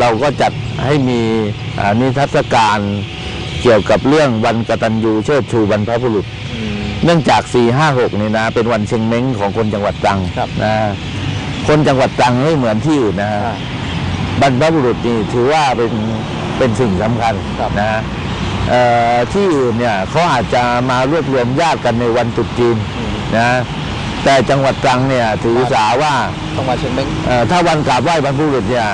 เราก็จัดให้มีอ่านิทรรศการเกี่ยวกับเรื่องวันกตัญญูเชิดชูบรรพบุรุษอืมเนื่องจาก 4 5 6 นี่นะ เป็นวันเชงเม้งของคนจังหวัดตรังครับนะคนจังหวัดตรังไม่เหมือนที่อื่นนะอ่าบรรพบุรุษนี่ถือว่าเป็นเป็นสิ่งสำคัญครับนะเอ่อที่อื่นเนี่ยเขาอาจจะมารวบรวมญาติกันในวันตรุษจีนอืมนะแต่จังหวัดตรังเนี่ยถือสาว่าต้องมาเชียงเม้งเอ่อถ้าวันกราบไหว้บรรพบุรุษเนี่ย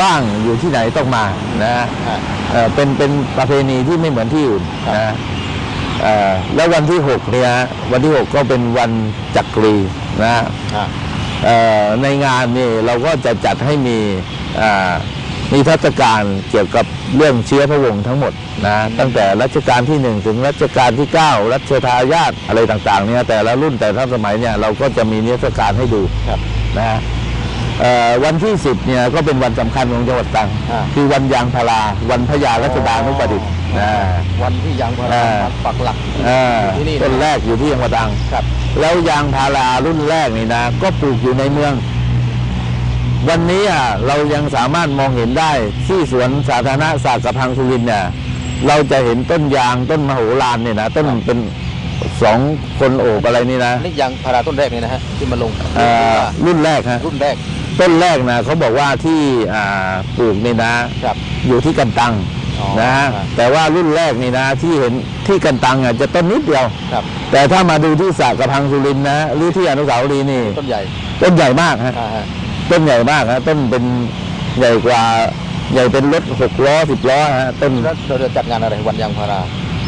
ว่างอยู่ที่ไหนต้องมานะอ่าเอ่อเป็นเป็นประเพณีที่ไม่เหมือนที่อื่นครับนะเอ่อแล้ววันที่หกเนี่ยวันที่หกก็เป็นวันจักรีนะอ่าเอ่อในงานนี่เราก็จะจัดให้มีอ่ามีเทรรศการเกี่ยวกับเรื่องเชื้อพระวงศ์ทั้งหมดนะตั้งแต่รัชกาลที่หนึ่งถึงรัชกาลที่เก้ารัชทายาทอะไรต่างๆเนี่ยแต่ละรุ่นแต่ละสมัยเนี่ยเราก็จะมีนิทรรศการให้ดูครับนะฮะเอ่อ วันที่ 10เนี่ยก็เป็นวันสำคัญของจังหวัดตรัง อ่า คือวันยางพาราวันพญารัชดานุประดิษฐ์นะ วันที่ยางพาราอ่า มาปักหลักอ่าที่นี่นะต้นแรกอยู่ที่จังหวัดตรัง ครับ แล้วยางพารารุ่นแรกนี่นะ ก็ปลูกอยู่ในเมือง วันนี้อะเรายังสามารถมองเห็นได้ที่สวนสาธารณะศาสตร์กระพังสุรินทร์เนี่ยเราจะเห็นต้นยางต้นมโหฬารเนี่ยนะต้นเป็นสองคนโอบอะไรนี่นะนี่ยางพาราต้นแรกเนี่ยนะฮะที่มาลงเอ่อรุ่นแรกฮะรุ่นแรก ต้นแรกนะเขาบอกว่าที่อ่าปลูกนี่นะครับ อยู่ที่กันตังอ๋อนะฮะครับแต่ว่ารุ่นแรกนี่นะที่เห็นที่กันตังอะจะต้นนิดเดียวครับ แต่ถ้ามาดูที่สระกระพังสุรินทร์นะหรือที่อนุสาวรีย์นี่ ต้นใหญ่ ต้นใหญ่มากฮะอ่าฮะต้นใหญ่มากฮะต้นเป็นใหญ่กว่าใหญ่เป็นรถหกล้อสิบล้อฮะต้นแล้วเราจะจัดงานอะไรวันยางพารา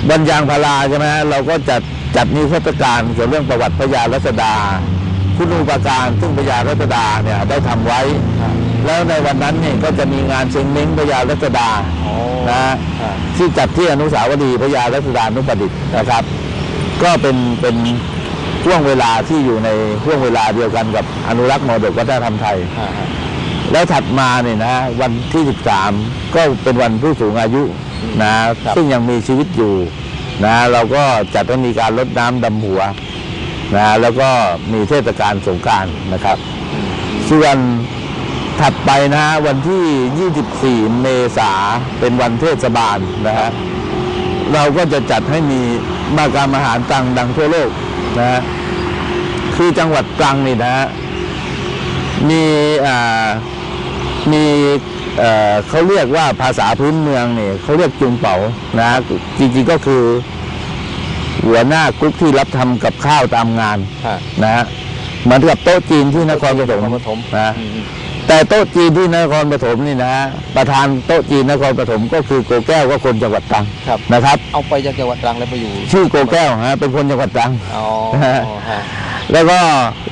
บรรยางพาราใช่ไหมฮะเราก็จัดจัดนิทรรศการเกี่ยวเรื่องประวัติพระยารัศดา คุณูปการซึ่งพระยารัศดาเนี่ยได้ทำไว้อ่าแล้วในวันนั้นเนี่ยก็จะมีงานเชิงเม้งพระยารัศดาอ๋อนะอ่าที่จัดที่อนุสาวรีย์พระยารัศดานุประดิษฐ์นะครับ ก็เป็นเป็นช่วงเวลาที่อยู่ในช่วงเวลาเดียวกันกับอนุรักษ์มรดกวัฒนธรรมไทยอ่าฮะแล้วถัดมาเนี่ยนะวันที่ 13 ก็เป็นวันผู้สูงอายุนะซึ่งยังมีชีวิตอยู่นะเราก็จัดให้มีการลดน้ำดำหัว นะแล้วก็มีเทศกาลสงกรารนะครับ ส่วนถัดไปนะวันที่ 24 เมษาเป็นวันเทศบาลนะฮะเราก็จะจัดให้มีมากรรมอาหารตรังดังทั่วโลกนะฮะคือจังหวัดตรังนี่นะฮะมีอ่ามีเอ่อเขาเรียกว่าภาษาพื้นเมืองเนี่ยเขาเรียกจุงเป๋านะฮะจริงๆก็คือ หัวหน้ากรุ๊ปที่รับทำกับข้าวตามงานอ่านะฮะเหมือนกับโต๊ะจีนที่นครปฐมนครปฐมนะอืมแต่โต๊ะจีนที่นครปฐมนี่นะฮะประธานโต๊ะจีนนครปฐมก็คือโกแก้วก็คนจังหวัดตรังครับนะครับ เอาไปจากจังหวัดตรังแล้วไปอยู่ ชื่อโกแก้วฮะเป็นคนจังหวัดตรังอ๋อฮะฮะ แล้วก็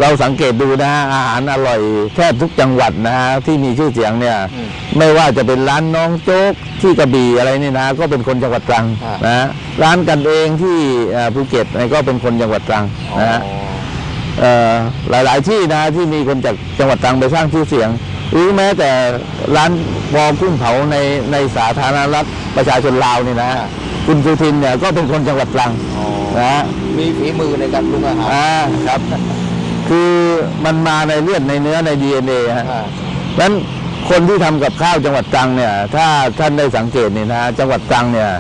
เราสังเกตดูนะฮะอาหารอร่อยแทบทุกจังหวัดนะฮะที่มีชื่อเสียงเนี่ย อืมไม่ว่าจะเป็นร้านน้องโจ๊กที่กระบี่อะไรนี่นะ ก็เป็นคนจังหวัดตรังฮะนะฮะร้านกันเองที่เอ่อภูเก็ตเนี่ยก็เป็นคนจังหวัดตรังอ๋อนะฮะ เอ่อหลาย ๆ ที่นะที่มีคนจากจังหวัดตรังไปสร้างชื่อเสียง หรือแม้แต่ร้านวอกุ้งเผาในในสาธารณรัฐประชาชนลาวนี่นะอ่า คุณสุทินเนี่ยก็เป็นคนจังหวัดตรังอ๋อนะฮะมีฝีมือในการปรุงอาหารอ่าครับ คือมันมาในเลือดในเนื้อใน DNA ฮะอ่านั้นคนที่ทำกับข้าวจังหวัดตรังเนี่ย ถ้าท่านได้สังเกตนี่นะจังหวัดตรังเนี่ย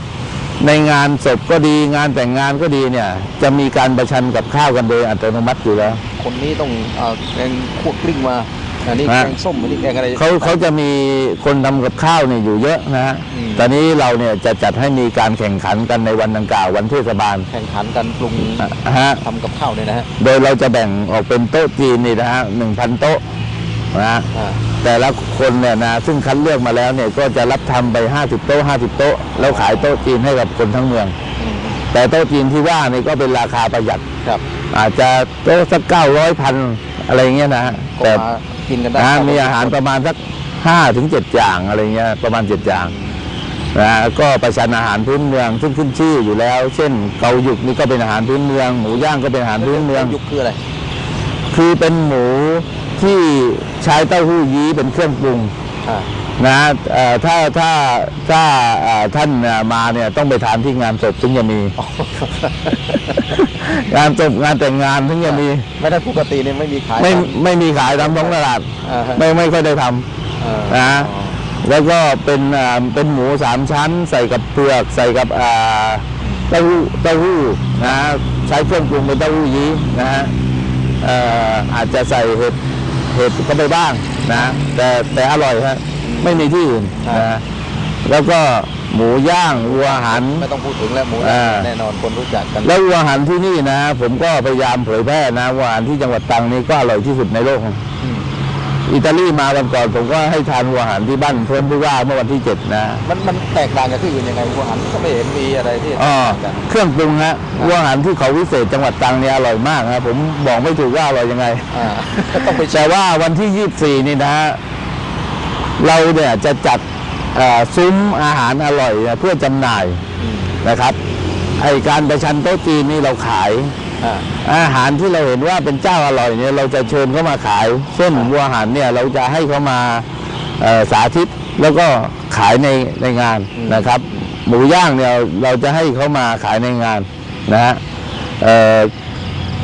ในงานศพก็ดีงานแต่งงานก็ดีเนี่ย จะมีการประชันกับข้าวกันโดยอัตโนมัติอยู่แล้ว คนนี้ต้องเอาแกงคั่วกลิ้งมา อันนี้ฮะแกงส้มอันนี้แกงอะไร เขาเขาจะมีคนทำกับข้าวเนี่ยอยู่เยอะนะฮะอืม ตอนนี้เราเนี่ยจะจัดให้มีการแข่งขันกันในวันดังกล่าววันเทศบาลแข่งขันกันปรุงนะฮะ ทำกับข้าวเนี่ยนะฮะโดยเราจะแบ่งออกเป็นโต๊ะจีนนี่นะฮะหนึ่งพันโต๊ะนะฮะอ่าแต่ละคนเนี่ยนะซึ่งคัดเลือกมาแล้วเนี่ยก็จะรับทำไป 50 โต๊ะ 50 โต๊ะ แล้วขายโต๊ะจีนให้กับคนทั้งเมือง อืมแต่โต๊ะจีนที่ว่านี่ก็เป็นราคาประหยัด ครับอาจจะโต๊ะสักเก้าร้อยพันอะไรเงี้ยนะฮะก็แต่มา กินกันได้นะมีอาหารประมาณสักห้าถึงเจ็ดอย่างอะไรเงี้ยประมาณเจ็ดอย่างนะก็ประชันอาหารพื้นเมืองซึ่งขึ้นชื่ออยู่แล้ว เช่น เกาหยุกนี่ก็เป็นอาหารพื้นเมือง หมูย่างก็เป็นอาหารพื้นเมืองยุคคืออะไรคือเป็นหมูที่ใช้เต้าหู้ยี้เป็นเครื่องปรุงอ่า นะเอ่อถ้าถ้าถ้าเอ่อท่านมาเนี่ยต้องไปทานที่งานศพถึงจะมี งานศพงานแต่งงานถึงจะมี ไม่ได้ปกติเนี่ยไม่มีขายไม่ไม่มีขายตามท้องตลาดอ่าฮะไม่ไม่ค่อยได้ทอ่านะอ๋อแล้วก็เป็นอ่าเป็นหมูสามชั้น ใส่กับเปลือกใส่กับอ่าเต้าหู้เต้าหู้นะฮะใช้เครื่องปรุงเป็นเต้าหู้ยี้นะฮะเอ่ออาจจะใส่เห็ดเห็ดก็ไปบ้างนะแต่แต่อร่อยฮะ ไม่มีที่อื่นนะฮะแล้วก็หมูย่างวัวหัน ไม่ต้องพูดถึงแล้วหมูอ่า แน่นอนคนรู้จักกันแล้ววัวหันที่นี่นะ ผมก็พยายามเผยแพร่นะวัวหันที่จังหวัดตรังนี้ก็อร่อยที่สุดในโลก อืมอิตาลีมาวันก่อนผมก็ให้ทานวัวหันที่บ้านเพื่อนผู้ว่าเมื่อวันที่เจ็ดนะมันมันแตกต่างจากที่อื่นยังไงวัวหันก็ไม่เห็นมีอะไรที่แตกอ๋อต่างกันเครื่องปรุงฮะวัวหันที่เขาวิเศษจังหวัดตรังเนี่ยอร่อยมากนะผมบอกไม่ถูกว่าอร่อยยังไง อ่า ต้องไปแต่ว่าวันที่ 24 นี่นะฮะ เราเนี่ยจะจัดเอ่อซุ้มอาหารอร่อยเนี่ยเพื่อจำหน่ายอืมนะครับไอการประชันโต๊ะจีนนี่เราขายอ่าอาหารที่เราเห็นว่าเป็นเจ้าอร่อยเนี่ยเราจะเชิญเขามาขายเช่นวัวหันเนี่ยเราจะให้เขามาเอ่อสาธิตแล้วก็ขายในในงานนะครับ หมูย่างเนี่ยเราจะให้เขามาขายในงานนะฮะเ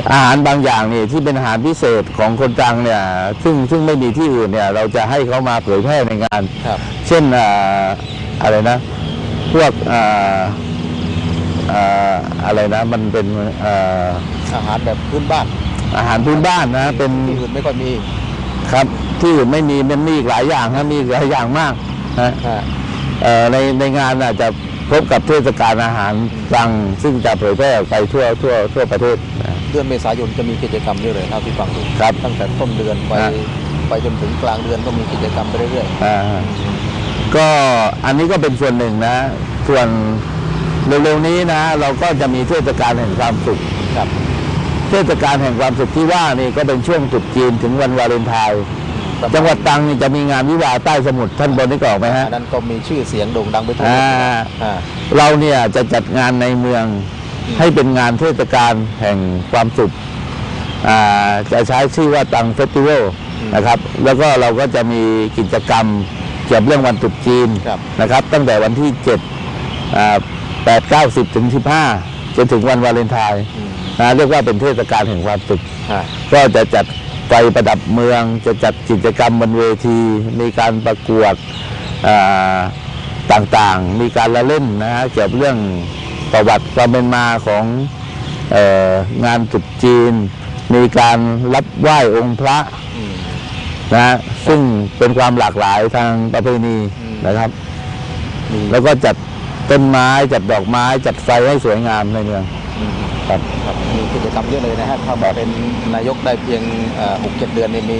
อ่ออาหารบางอย่างนี่ที่เป็นอาหารพิเศษของคนตรังเนี่ยซึ่งซึ่งไม่มีที่อื่นเนี่ยเราจะให้เขามาเผยแพร่ในงาน ครับเช่นอ่าอะไรนะ พวกอ่าอ่าอะไรนะ มันเป็นอ่าอาหารแบบพื้นบ้านอาหารพื้นบ้านนะ เป็นที่อื่นไม่ค่อยมีครับที่อื่นไม่มีมันมีอีกหลายอย่างนะมีอีกหลายอย่างมากนะอ่าเอ่อในในงานน่ะจะพบกับเทศกาลอาหารตรังซึ่งจะเผยแพร่ออกไปทั่วทั่วทั่วประเทศนะ เดือนเมษายนจะมีกิจกรรมเยอะเลยเท่าที่ฟังดูครับตั้งแต่ต้นเดือนไปฮะ ไปจนถึงกลางเดือนก็มีกิจกรรมไปเรื่อยอ่าก็อันนี้ก็เป็นส่วนหนึ่งนะ ส่วนเร็วๆนี้นะ เราก็จะมีเทศกาลแห่งความสุข ๆครับ เทศกาลแห่งความสุขที่ว่านี่ก็เป็นช่วงตรุษจีนถึงวันวาเลนไทน์จังหวัดตรังนี่จะมีงานวิวาห์ใต้สมุทรท่านบนนี้ก็ออกไหมฮะ อันนั้นก็มีชื่อเสียงโด่งดังไปทั่วโลอ่ากอ่า เราเนี่ยจะจัดงานในเมืองอืม ให้เป็นงานเทศกาลแห่งความสุขอ่าจะใช้ชื่อว่าตังเฟสติวัลนะครับ แล้วก็เราก็จะมีกิจกรรมเกี่ยวกับเรื่องวันตรุษจีนครับนะครับ ตั้งแต่วันที่7อ่า8 9 10 ถึง 15 จนถึงวันวาเลนไทน์อืมนะเรียกว่าเป็นเทศกาลแห่งความสุขอ่าก็จะจัดไฟประดับเมือง จะจัดกิจกรรมบนเวที มีการประกวดอ่าต่างๆ มีการละเล่นนะฮะเกี่ยวกับเรื่อง ประวัติความเป็นมาของเอองานตรุษจีน มีการรับไหว้องค์พระอืมนะฮะซึ่งเป็นความหลากหลายทางประเพณีอืมนะครับมีแล้วก็จัดต้นไม้จัดดอกไม้จัดไฟให้สวยงามในเมืองอืมครับครับมีกิจกรรมเยอะเลยนะฮะถ้ามาเป็นนายกได้เพียงหกเจ็ดเดือนเนี่ยมี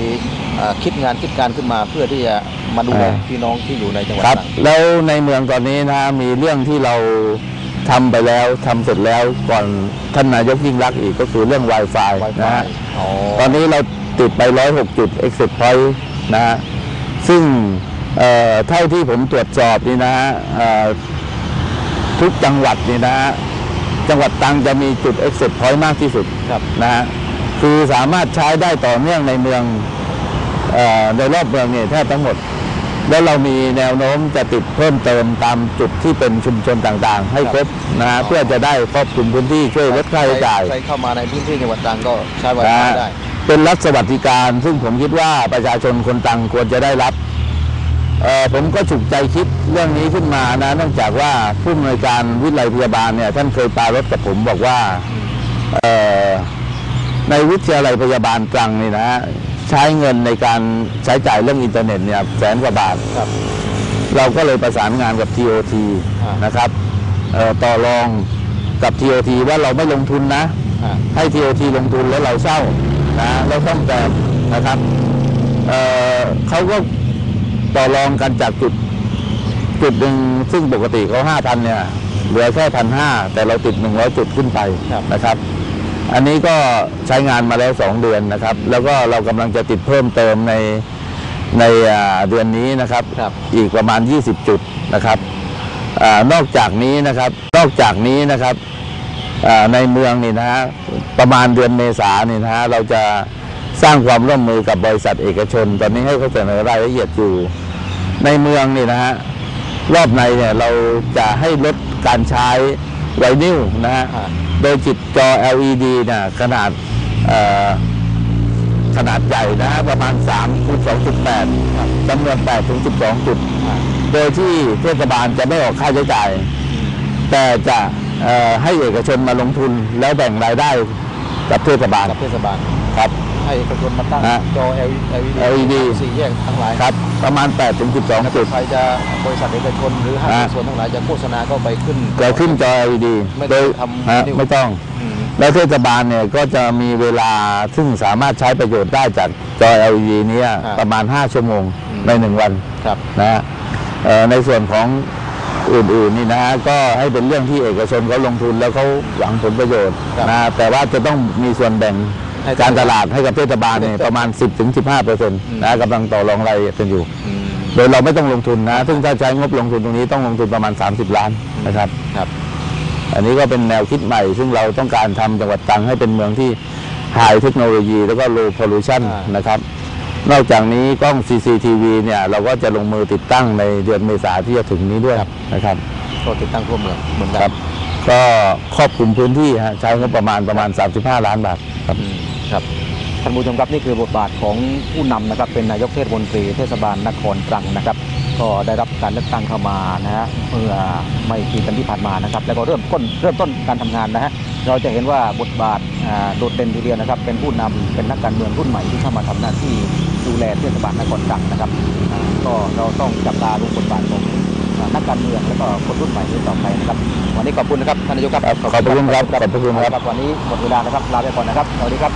เอ่อคิดงานคิดการขึ้นมาเพื่อที่จะมาดูแลอ่าพี่น้องที่อยู่ในจังหวัดครับตรังแล้วในเมืองตอนนี้นะมีเรื่องที่เรา ทำไปแล้วทำเสร็จแล้วก่อนท่านนายกยิ่งรักษณ์อีกก็คือเรื่อง Wi-Fi ไวไฟนะฮะอ๋อตอนนี้เราติดไป 106 จุด exit point นะฮะซึ่งเอ่อเท่าที่ผมตรวจสอบนี่นะฮะเอ่อทุกจังหวัดนี่นะฮะจังหวัดตรังจะมีจุด exit point มากที่สุดครับนะฮะคือสามารถใช้ได้ต่อเนื่องในเมืองเออในรอบเมืองเนี่ยแทบทั้งหมด แล้วเรามีแนวโน้มจะติดเพิ่มเติมตามจุดที่เป็นชุมชนต่างๆ ให้ครบนะฮะเพื่อจะได้ครอบคลุมพื้นที่ช่วยลดค่าใช้จ่าย ใครเข้ามาในพื้นที่จังหวัดตรังก็ใช้ไวไฟนะฮะได้ เป็นรัฐสวัสดิการ ซึ่งผมคิดว่าประชาชนคนตรังควรจะได้รับเอ่อผมก็ฉุกใจคิดเรื่องนี้ขึ้นมานะเนื่องจากว่าผู้อำนวยการวิทยาลัยพยาบาลเนี่ยท่านเคยปรารถกับผมบอกว่าเอ่อในวิทยาลัยพยาบาลตรังนี่นะฮะ ใช้เงินในการใช้จ่ายเรื่องอินเทอร์เน็ตเนี่ยแสนกว่าบาท ครับเราก็เลยประสานงานกับ TOT อ่านนะครับเอ่อต่อรองกับ TOT ว่าเราไม่ลงทุนนะ อ่าให้ TOT ลงทุนแล้วเราเช่านะแล้วซ่อมแซมนะครับเอ่อเขาก็ต่อรองกันจากจุด จุดหนึ่งซึ่งปกติเขาห้าพันเนี่ยเหลือแค่พันห้าแต่เราติดหนึ่งร้อยจุดขึ้นไปครับ นะครับ อันนี้ก็ใช้งานมาแล้วสองเดือนนะครับ แล้วก็เรากำลังจะติดเพิ่มเติมในในอ่าเดือนนี้นะครับครับอีกประมาณ 20 จุดนะครับอานอกจากนี้นะครับ นอกจากนี้นะครับอ่าในเมืองนี่นะฮะประมาณเดือนเมษานี่นะฮะเราจะสร้างความร่วมมือกับบริษัทเอกชน ตอนนี้ให้เขาเสนอรายละเอียดอยู่ ในเมืองนี่นะฮะรอบในเนี่ยเราจะให้ลดการใช้ไวนิลนะฮะอ่า โดยจิตจอ LED เนี่ยขนาดเอ่อขนาดใหญ่นะฮะประมาณ3คูณ2.8จำนวน 8 ถึง 12 จุดอ่าโดยที่เทศบาลจะไม่ออกค่าใช้จ่าย แต่จะเอ่อให้เอกชนมาลงทุนแล้วแบ่งรายได้กับเทศบาลกับเทศบาลครับ ให้เอกชนมาตั้งฮะจอ LED สี่แยกทั้งหลายครับประมาณ8ถึง12จุดใครจะบริษัทเอกชนหรือห้างฮะส่วนทั้งหลายจะโฆษณาก็ไปขึ้นจะขึ้นจอ LED ไม่โดต้องยทำฮะนิ้วไม่ต้องอืมแล้วเทศบาลเนี่ยก็จะมีเวลาซึ่งสามารถใช้ประโยชน์ได้จากจอ LED เนี้อ่าประมาณ 5 ชั่วโมงอืมใน1วันครับนะฮะเอ่อในส่วนของอื่นๆนี่นะฮะก็ให้เป็นเรื่องที่เอกชนเขาลงทุนแล้วเขาหวังผลประโยชน์ครับนะแต่ว่าจะต้องมีส่วนแบ่งให้ การตลาดให้กับเทศบาลเนี่ยประมาณ 10-15เปอร์เซ็นต์อืมนะกำลังต่อรองรายละเอียดกันอยู่อืมโดยเราไม่ต้องลงทุนนะ ซึ่งถ้าใช้งบลงทุนตรงนี้ต้องลงทุนประมาณ 30 ล้านนะครับครับ อันนี้ก็เป็นแนวคิดใหม่ ซึ่งเราต้องการทำจังหวัดตรังให้เป็นเมืองที่ High เทคโนโลยี แล้วก็ Low Pollution อ่านนะครับนอกจากนี้กล้อง CCTV เนี่ยเราก็จะลงมือติดตั้งในเดือนเมษาที่จะถึงนี้ด้วยนะครับก็ติดตั้งทั่วเมืองเหมือนกัครับก็ครอบคลุมพื้นที่ฮะใช้งบประมาณประมาณ 35 ล้านบาทครับอืม ครับท่านผู้ชมครับนี่คือบทบาทของผู้นำนะครับเป็นนายกเทศมนตรีเทศบาลนครตรังนะครับ ก็ได้รับการเลือกตั้งเข้ามานะฮะเมื่อไม่กี่กันที่ผ่านมานะครับ แล้วก็เริ่มต้นเริ่มต้นการทำงานนะฮะเราจะเห็นว่าบทบาทอ่าโดดเด่นทีเดียวนะครับ เป็นผู้นำเป็นนักการเมืองรุ่นใหม่ที่เข้ามาทำหน้าที่ดูแลเทศบาลนครตรังนะครับอ่าก็เราต้องจับตาดูบทบาทของอ่านักการเมืองและก็คนรุ่นใหม่นี้ต่อไปนะครับวันนี้ขอบคุณนะครับท่านนายกครับครับขอบพระคุณครับขอบพระคุณครับวันนี้หมดเวลานะครับลาไปก่อนนะครับสวัสดีครับ